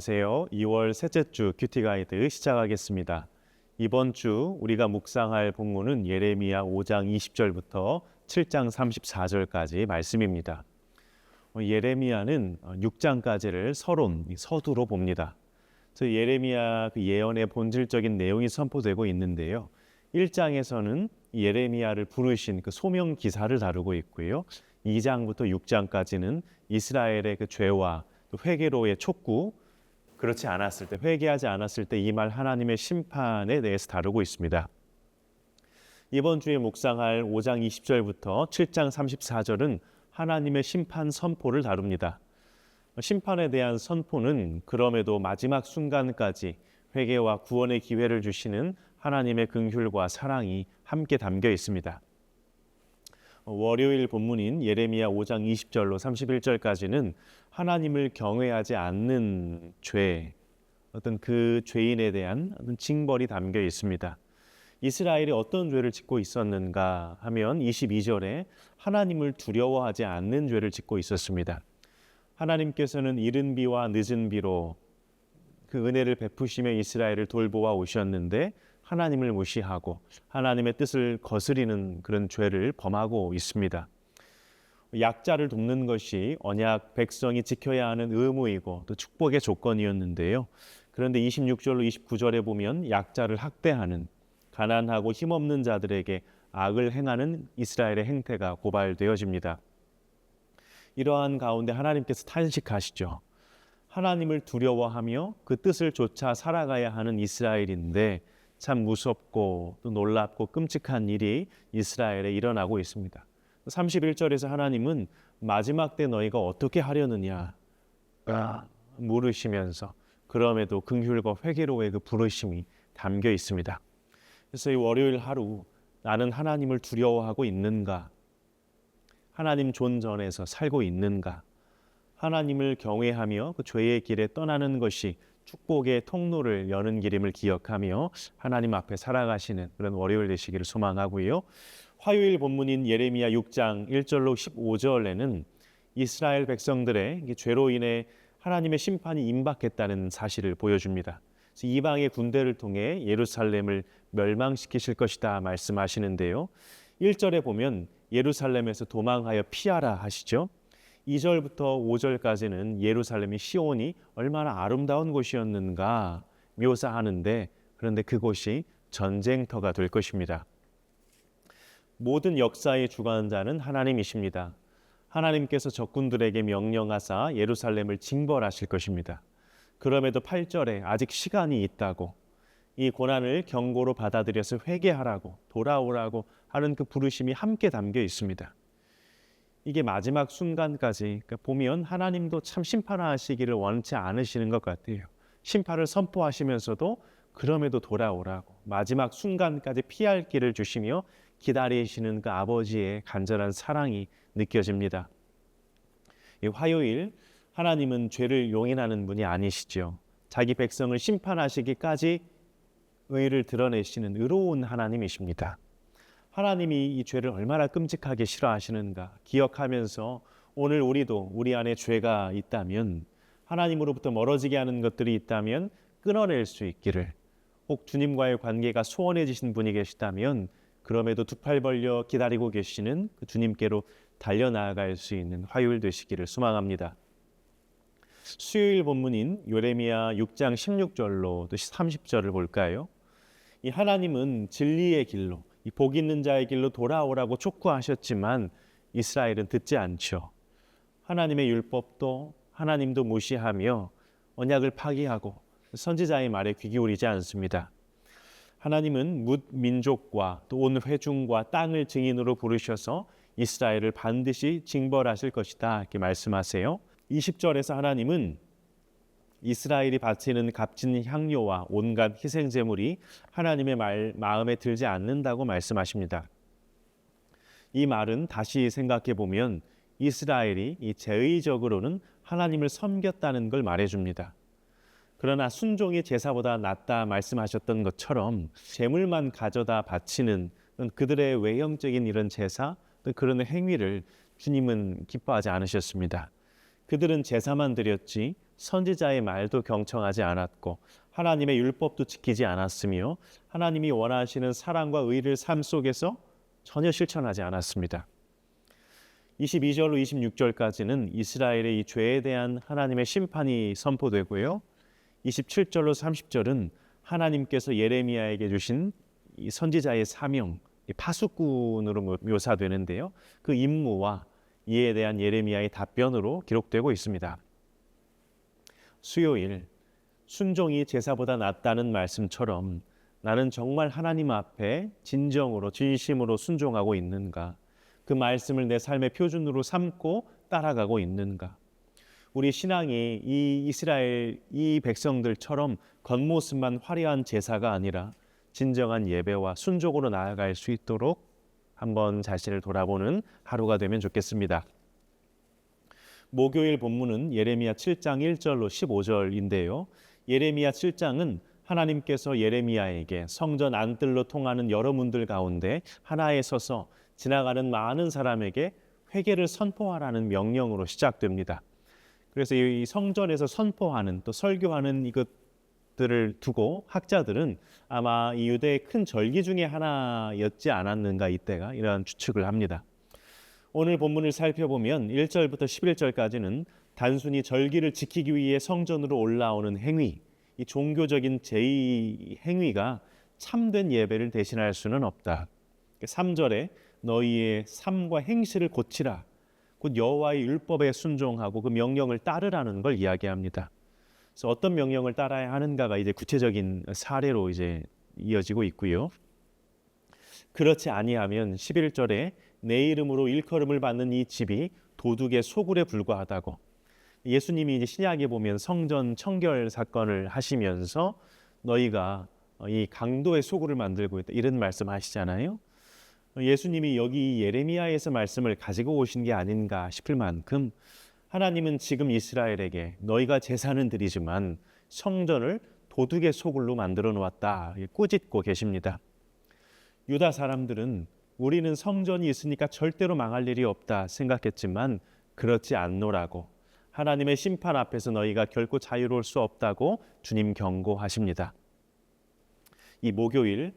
안녕하세요. 2월 셋째 주 큐티 가이드 시작하겠습니다. 이번 주 우리가 묵상할 본문은 예레미야 5장 20절부터 7장 34절까지 말씀입니다. 어, 예레미야는 6장까지를 서론, 서두로 봅니다. 저 예레미야 그 예언의 본질적인 내용이 선포되고 있는데요. 1장에서는 예레미야를 부르신 그 소명 기사를 다루고 있고요. 2장부터 6장까지는 이스라엘의 그 죄와 또 회개로의 촉구, 그렇지 않았을 때 회개하지 않았을 때 이 말 하나님의 심판에 대해서 다루고 있습니다. 이번 주에 묵상할 5장 20절부터 7장 34절은 하나님의 심판 선포를 다룹니다. 심판에 대한 선포는 그럼에도 마지막 순간까지 회개와 구원의 기회를 주시는 하나님의 긍휼과 사랑이 함께 담겨 있습니다. 월요일 본문인 예레미야 5장 20절로 31절까지는 하나님을 경외하지 않는 죄, 어떤 그 죄인에 대한 어떤 징벌이 담겨 있습니다. 이스라엘이 어떤 죄를 짓고 있었는가 하면 22절에 하나님을 두려워하지 않는 죄를 짓고 있었습니다. 하나님께서는 이른 비와 늦은 비로 그 은혜를 베푸시며 이스라엘을 돌보아 오셨는데 하나님을 무시하고 하나님의 뜻을 거스리는 그런 죄를 범하고 있습니다. 약자를 돕는 것이 언약 백성이 지켜야 하는 의무이고 또 축복의 조건이었는데요. 그런데 26절로 29절에 보면 약자를 학대하는 가난하고 힘없는 자들에게 악을 행하는 이스라엘의 행태가 고발되어집니다. 이러한 가운데 하나님께서 탄식하시죠. 하나님을 두려워하며 그 뜻을 쫓아 살아가야 하는 이스라엘인데 참 무섭고 또 놀랍고 끔찍한 일이 이스라엘에 일어나고 있습니다. 31절에서 하나님은 마지막 때 너희가 어떻게 하려느냐 물으시면서 그럼에도 긍휼과 회개로의 그 부르심이 담겨 있습니다. 그래서 이 월요일 하루 나는 하나님을 두려워하고 있는가? 하나님 존전에서 살고 있는가? 하나님을 경외하며 그 죄의 길에 떠나는 것이 축복의 통로를 여는 길임을 기억하며 하나님 앞에 살아가시는 그런 월요일 되시기를 소망하고요. 화요일 본문인 예레미야 6장 1절로 15절에는 이스라엘 백성들의 죄로 인해 하나님의 심판이 임박했다는 사실을 보여줍니다. 이방의 군대를 통해 예루살렘을 멸망시키실 것이다 말씀하시는데요. 1절에 보면 예루살렘에서 도망하여 피하라 하시죠. 2절부터 5절까지는 예루살렘이 시온이 얼마나 아름다운 곳이었는가 묘사하는데 그런데 그곳이 전쟁터가 될 것입니다. 모든 역사의 주관자는 하나님이십니다. 하나님께서 적군들에게 명령하사 예루살렘을 징벌하실 것입니다. 그럼에도 8절에 아직 시간이 있다고 이 고난을 경고로 받아들여서 회개하라고 돌아오라고 하는 그 부르심이 함께 담겨 있습니다. 이게 마지막 순간까지 그러니까 보면 하나님도 참 심판하시기를 원치 않으시는 것 같아요. 심판을 선포하시면서도 그럼에도 돌아오라고 마지막 순간까지 피할 길을 주시며 기다리시는 그 아버지의 간절한 사랑이 느껴집니다. 이 화요일 하나님은 죄를 용인하는 분이 아니시죠. 자기 백성을 심판하시기까지 의를 드러내시는 의로운 하나님이십니다. 하나님이 이 죄를 얼마나 끔찍하게 싫어하시는가 기억하면서 오늘 우리도 우리 안에 죄가 있다면 하나님으로부터 멀어지게 하는 것들이 있다면 끊어낼 수 있기를 혹 주님과의 관계가 소원해지신 분이 계시다면 그럼에도 두 팔 벌려 기다리고 계시는 그 주님께로 달려 나아갈 수 있는 화요일 되시기를 소망합니다. 수요일 본문인 요레미야 6장 16절로 또 30절을 볼까요? 이 하나님은 진리의 길로 이 복 있는 자의 길로 돌아오라고 촉구하셨지만 이스라엘은 듣지 않죠. 하나님의 율법도 하나님도 무시하며 언약을 파기하고 선지자의 말에 귀 기울이지 않습니다. 하나님은 뭇 민족과 또 온 회중과 땅을 증인으로 부르셔서 이스라엘을 반드시 징벌하실 것이다 이렇게 말씀하세요. 20절에서 하나님은 이스라엘이 바치는 값진 향료와 온갖 희생 제물이 하나님의 말, 마음에 들지 않는다고 말씀하십니다. 이 말은 다시 생각해 보면 이스라엘이 이 제의적으로는 하나님을 섬겼다는 걸 말해줍니다. 그러나 순종이 제사보다 낫다 말씀하셨던 것처럼 제물만 가져다 바치는 그들의 외형적인 이런 제사 그런 행위를 주님은 기뻐하지 않으셨습니다. 그들은 제사만 드렸지 선지자의 말도 경청하지 않았고 하나님의 율법도 지키지 않았으며 하나님이 원하시는 사랑과 의를 삶 속에서 전혀 실천하지 않았습니다. 22절로 26절까지는 이스라엘의 이 죄에 대한 하나님의 심판이 선포되고요. 27절로 30절은 하나님께서 예레미야에게 주신 이 선지자의 사명, 이 파수꾼으로 묘사되는데요. 그 임무와 이에 대한 예레미야의 답변으로 기록되고 있습니다. 수요일 순종이 제사보다 낫다는 말씀처럼 나는 정말 하나님 앞에 진정으로 진심으로 순종하고 있는가? 그 말씀을 내 삶의 표준으로 삼고 따라가고 있는가? 우리 신앙이 이 이스라엘 이 백성들처럼 겉모습만 화려한 제사가 아니라 진정한 예배와 순종으로 나아갈 수 있도록 한번 자신을 돌아보는 하루가 되면 좋겠습니다. 목요일 본문은 예레미야 7장 1절로 15절인데요. 예레미야 7장은 하나님께서 예레미야에게 성전 안뜰로 통하는 여러 문들 가운데 하나에 서서 지나가는 많은 사람에게 회개를 선포하라는 명령으로 시작됩니다. 그래서 이 성전에서 선포하는 또 설교하는 이것들을 두고 학자들은 아마 이 유대의 큰 절기 중에 하나였지 않았는가 이때가 이런 추측을 합니다. 오늘 본문을 살펴보면 1절부터 11절까지는 단순히 절기를 지키기 위해 성전으로 올라오는 행위, 이 종교적인 제의 행위가 참된 예배를 대신할 수는 없다. 3절에 너희의 삶과 행실을 고치라. 곧 여호와의 율법에 순종하고 그 명령을 따르라는 걸 이야기합니다. 그래서 어떤 명령을 따라야 하는가가 이제 구체적인 사례로 이제 이어지고 있고요. 그렇지 아니하면 11절에 내 이름으로 일컬음을 받는 이 집이 도둑의 소굴에 불과하다고 예수님이 이제 신약에 보면 성전 청결 사건을 하시면서 너희가 이 강도의 소굴을 만들고 있다 이런 말씀하시잖아요. 예수님이 여기 예레미야에서 말씀을 가지고 오신 게 아닌가 싶을 만큼 하나님은 지금 이스라엘에게 너희가 제사는 드리지만 성전을 도둑의 소굴로 만들어 놓았다 꾸짖고 계십니다. 유다 사람들은 우리는 성전이 있으니까 절대로 망할 일이 없다 생각했지만 그렇지 않노라고 하나님의 심판 앞에서 너희가 결코 자유로울 수 없다고 주님 경고하십니다. 이 목요일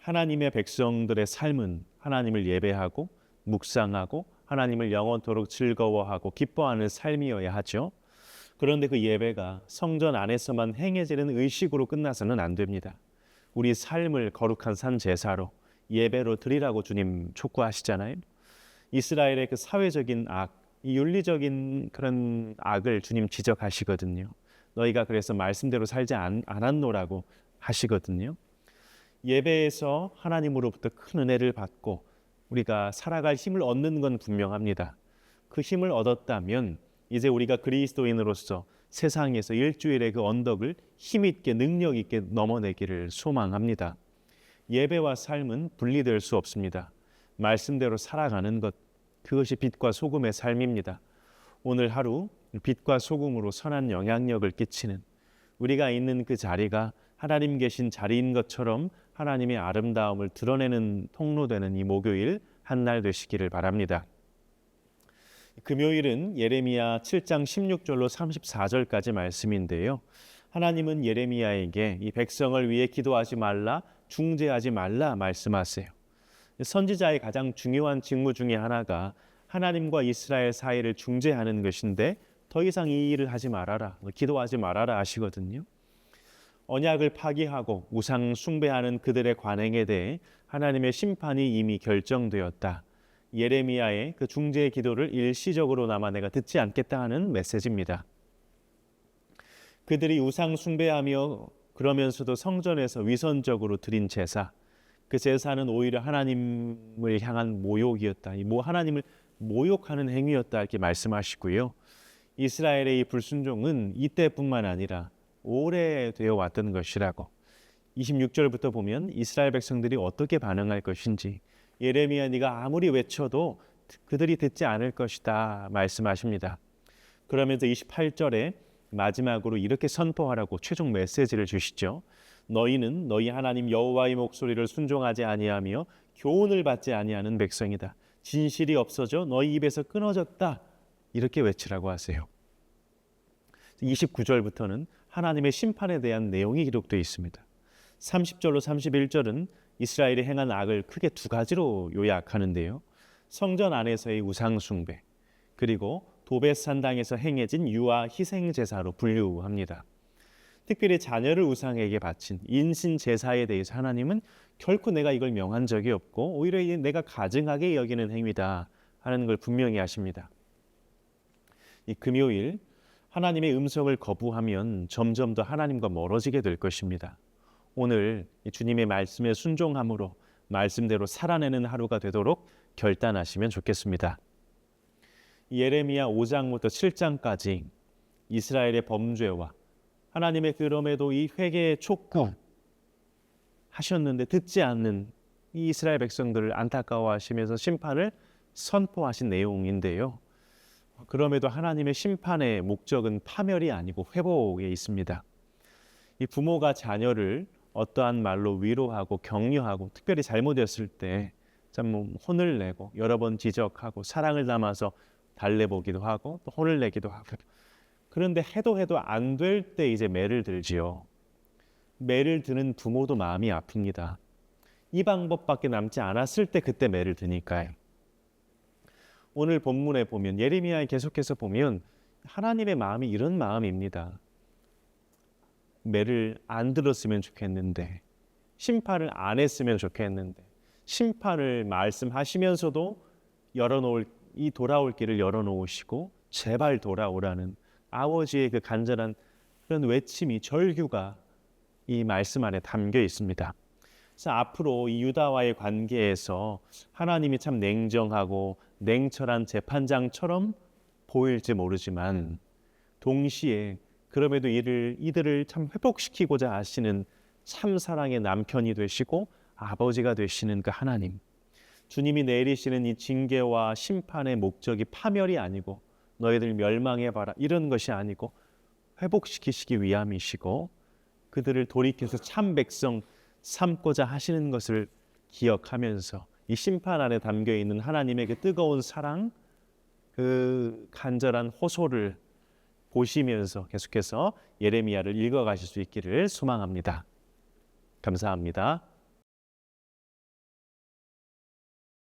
하나님의 백성들의 삶은 하나님을 예배하고 묵상하고 하나님을 영원토록 즐거워하고 기뻐하는 삶이어야 하죠. 그런데 그 예배가 성전 안에서만 행해지는 의식으로 끝나서는 안 됩니다. 우리 삶을 거룩한 산 제사로 예배로 드리라고 주님 촉구하시잖아요. 이스라엘의 그 사회적인 악, 이 윤리적인 그런 악을 주님 지적하시거든요. 너희가 그래서 말씀대로 살지 않, 않았노라고 하시거든요. 예배에서 하나님으로부터 큰 은혜를 받고 우리가 살아갈 힘을 얻는 건 분명합니다. 그 힘을 얻었다면 이제 우리가 그리스도인으로서 세상에서 일주일의 그 언덕을 힘 있게 능력 있게 넘어내기를 소망합니다. 예배와 삶은 분리될 수 없습니다. 말씀대로 살아가는 것 그것이 빛과 소금의 삶입니다. 오늘 하루 빛과 소금으로 선한 영향력을 끼치는 우리가 있는 그 자리가 하나님 계신 자리인 것처럼 하나님의 아름다움을 드러내는 통로되는 이 목요일 한 날 되시기를 바랍니다. 금요일은 예레미야 7장 16절로 34절까지 말씀인데요. 하나님은 예레미야에게 이 백성을 위해 기도하지 말라, 중재하지 말라 말씀하세요. 선지자의 가장 중요한 직무 중에 하나가 하나님과 이스라엘 사이를 중재하는 것인데 더 이상 이 일을 하지 말아라, 기도하지 말아라 하시거든요. 언약을 파기하고 우상 숭배하는 그들의 관행에 대해 하나님의 심판이 이미 결정되었다. 예레미야의 그 중재의 기도를 일시적으로나마 내가 듣지 않겠다 하는 메시지입니다. 그들이 우상 숭배하며 그러면서도 성전에서 위선적으로 드린 제사, 그 제사는 오히려 하나님을 향한 모욕이었다. 이 하나님을 모욕하는 행위였다 이렇게 말씀하시고요. 이스라엘의 이 불순종은 이때뿐만 아니라 오래되어 왔던 것이라고 26절부터 보면 이스라엘 백성들이 어떻게 반응할 것인지 예레미야 네가 아무리 외쳐도 그들이 듣지 않을 것이다 말씀하십니다. 그러면서 28절에 마지막으로 이렇게 선포하라고 최종 메시지를 주시죠. 너희는 너희 하나님 여호와의 목소리를 순종하지 아니하며 교훈을 받지 아니하는 백성이다. 진실이 없어져 너희 입에서 끊어졌다. 이렇게 외치라고 하세요. 29절부터는 하나님의 심판에 대한 내용이 기록되어 있습니다. 30절로 31절은 이스라엘이 행한 악을 크게 두 가지로 요약하는데요. 성전 안에서의 우상 숭배 그리고 도베산당에서 행해진 유아 희생 제사로 분류합니다. 특별히 자녀를 우상에게 바친 인신 제사에 대해서 하나님은 결코 내가 이걸 명한 적이 없고 오히려 내가 가증하게 여기는 행위다 하는 걸 분명히 하십니다. 이 금요일 하나님의 음성을 거부하면 점점 더 하나님과 멀어지게 될 것입니다. 오늘 이 주님의 말씀에 순종함으로 말씀대로 살아내는 하루가 되도록 결단하시면 좋겠습니다. 예레미야 5장부터 7장까지 이스라엘의 범죄와 하나님의 그럼에도 이 회개의 촉구 하셨는데 듣지 않는 이 이스라엘 백성들을 안타까워하시면서 심판을 선포하신 내용인데요. 그럼에도 하나님의 심판의 목적은 파멸이 아니고 회복에 있습니다. 이 부모가 자녀를 어떠한 말로 위로하고 격려하고 특별히 잘못했을 때 참 혼을 내고 여러 번 지적하고 사랑을 담아서 달래보기도 하고 또 혼을 내기도 하고 그런데 해도 해도 안 될 때 이제 매를 들지요. 매를 드는 부모도 마음이 아픕니다. 이 방법밖에 남지 않았을 때 그때 매를 드니까요. 오늘 본문에 보면 예레미야에 계속해서 보면 하나님의 마음이 이런 마음입니다. 매를 안 들었으면 좋겠는데 심판을 안 했으면 좋겠는데 심판을 말씀하시면서도 열어놓을 이 돌아올 길을 열어놓으시고 제발 돌아오라는 아버지의 그 간절한 그런 외침이 절규가 이 말씀 안에 담겨 있습니다. 그래서 앞으로 이 유다와의 관계에서 하나님이 참 냉정하고 냉철한 재판장처럼 보일지 모르지만 동시에 그럼에도 이를 이들을 참 회복시키고자 하시는 참 사랑의 남편이 되시고 아버지가 되시는 그 하나님. 주님이 내리시는 이 징계와 심판의 목적이 파멸이 아니고 너희들 멸망해 봐라 이런 것이 아니고 회복시키시기 위함이시고 그들을 돌이켜서 참 백성 삼고자 하시는 것을 기억하면서 이 심판 안에 담겨 있는 하나님의 그 뜨거운 사랑, 그 간절한 호소를 보시면서 계속해서 예레미야를 읽어 가실 수 있기를 소망합니다. 감사합니다.